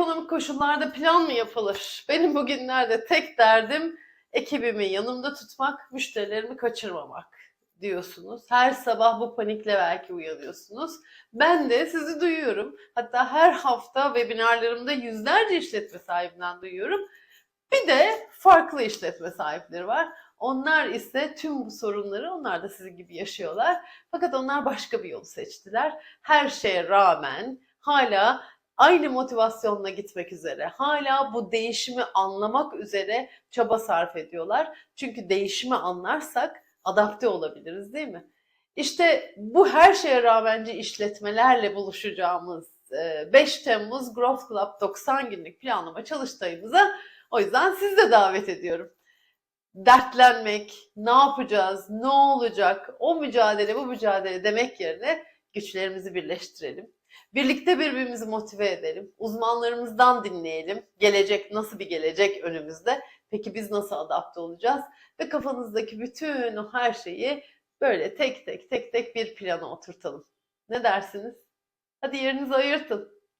ekonomik koşullarda plan mı yapılır? Benim bugünlerde tek derdim ekibimi yanımda tutmak, müşterilerimi kaçırmamak diyorsunuz. Her sabah bu panikle belki uyanıyorsunuz. Ben de sizi duyuyorum. Hatta her hafta webinarlarımda yüzlerce işletme sahibinden duyuyorum. Bir de farklı işletme sahipleri var. Onlar ise tüm bu sorunları onlar da sizin gibi yaşıyorlar. Fakat onlar başka bir yolu seçtiler. Her şeye rağmen hala aynı motivasyonla gitmek üzere, hala bu değişimi anlamak üzere çaba sarf ediyorlar. Çünkü değişimi anlarsak adapte olabiliriz değil mi? İşte bu her şeye rağmenci işletmelerle buluşacağımız e, 5 Temmuz Growth Club 90 günlük planlama çalıştayımıza o yüzden sizi de davet ediyorum. Dertlenmek, ne yapacağız, ne olacak, o mücadele, bu mücadele demek yerine güçlerimizi birleştirelim. Birlikte birbirimizi motive edelim. Uzmanlarımızdan dinleyelim. Gelecek nasıl bir gelecek önümüzde? Peki biz nasıl adapte olacağız? Ve kafanızdaki bütün o her şeyi böyle tek tek tek tek bir plana oturtalım. Ne dersiniz? Hadi yerinizi ayırtın.